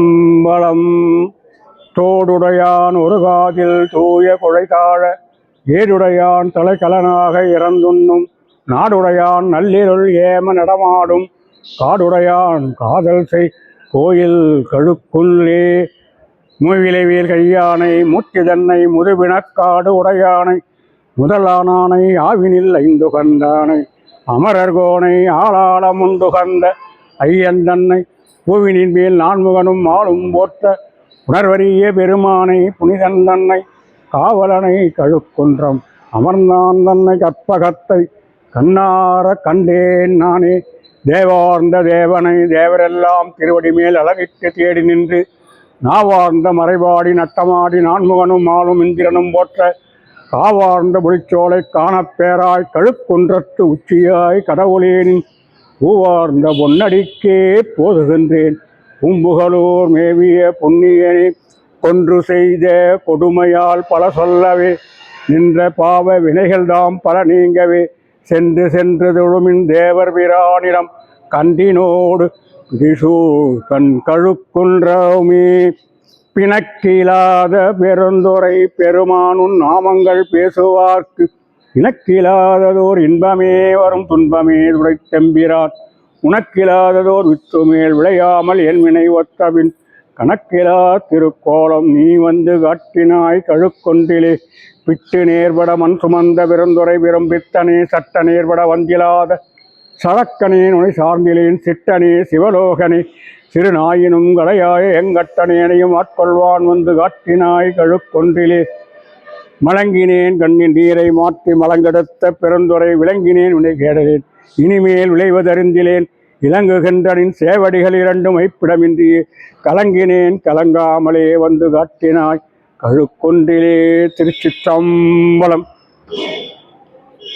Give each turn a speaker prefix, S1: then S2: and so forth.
S1: அம்பலம். தோடுடையான் ஒரு காதில் தூய குழைத்தாழ ஏடுடையான் தலைக்கலனாக இறந்துண்ணும். நாடுடையான் நள்ளிருள் ஏம நடமாடும். காடுடையான் காதல் செய் கோயில் கழுக்குள்ளே. மூவிலைவியல் கையானை முத்திதன்னை முதுவினக்காடு உடையானை. முதலானானை ஆவினில் ஐந்து கண்டானை அமரர்கோனை ஆளாளமுண்டு கந்த ஐயன் தன்னை பூவினின் மேல் நான்முகனும் ஆளும் போற்ற உணர்வறிய பெருமானை புனிதன் தன்னை காவலனை கழுக்குன்றம். அமர்ந்தான் தன்னை கற்பகத்தை கண்ணார கண்டேன் நானே. தேவார்ந்த தேவனை தேவரெல்லாம் திருவடி மேல் அழகிட்டு தேடி நின்று நாவார்ந்த மறைபாடி நட்டமாடி நான்முகனும் ஆளும் இந்திரனும் போற்ற காவார்ந்த புலிச்சோலை காணப்பேராய் கழுக்குன்றத்து உச்சியாய் கடவுளேனின் பூவார்ந்த பொன்னடிக்கே போதுகின்றேன். பூம்புகலூர் மேவிய புண்ணியனை கொன்று செய்த கொடுமையால் பல சொல்லவே நின்ற பாவ வினைகள்தாம் பல நீங்கவே சென்று சென்று தொழுமின் தேவர் பிரானிடம் கண்டினோடு திசு கண் கழுக்குன்றமே பிணக்கிலாத பெருந்துரை பெருமானுன் நாமங்கள் பேசுவார்க்கு இனக்கிலாததோர் இன்பமே வரும் துன்பமே துடைத்தெம்பிரான் உனக்கிலாததோர் வித்துமேல் விளையாமல் என் வினை ஒத்தபின். கணக்கிலா திருக்கோலம் நீ வந்து காட்டினாய் கழுக்கொன்றிலே. பிட்டு நேர்பட மண் சுமந்த பெருந்துரை விரும்பித்தனே சட்ட நேர்பட வந்திலாத. சடக்கனே நுனை சார்ந்திலேன் சிட்டனே சிவலோகனே. சிறுநாயினும் கலையாய எங்கட்டனேனையும் ஆட்கொள்வான் வந்து காட்டினாய் கழுக்கொன்றிலே. மலங்கினேன் கண்ணின் நீரை மாற்றி மலங்கெடுத்த பெருந்துரை விளங்கினேன் உன்னை கேடலேன் இனிமேல் விளைவதறிந்திலேன். இலங்குகின்றனின் சேவடிகள் இரண்டும் வைப்பிடமின்றி கலங்கினேன். கலங்காமலே வந்து காட்டினாய். கழுக்கொன்றிலே திருச்சிற்றம்பலம்.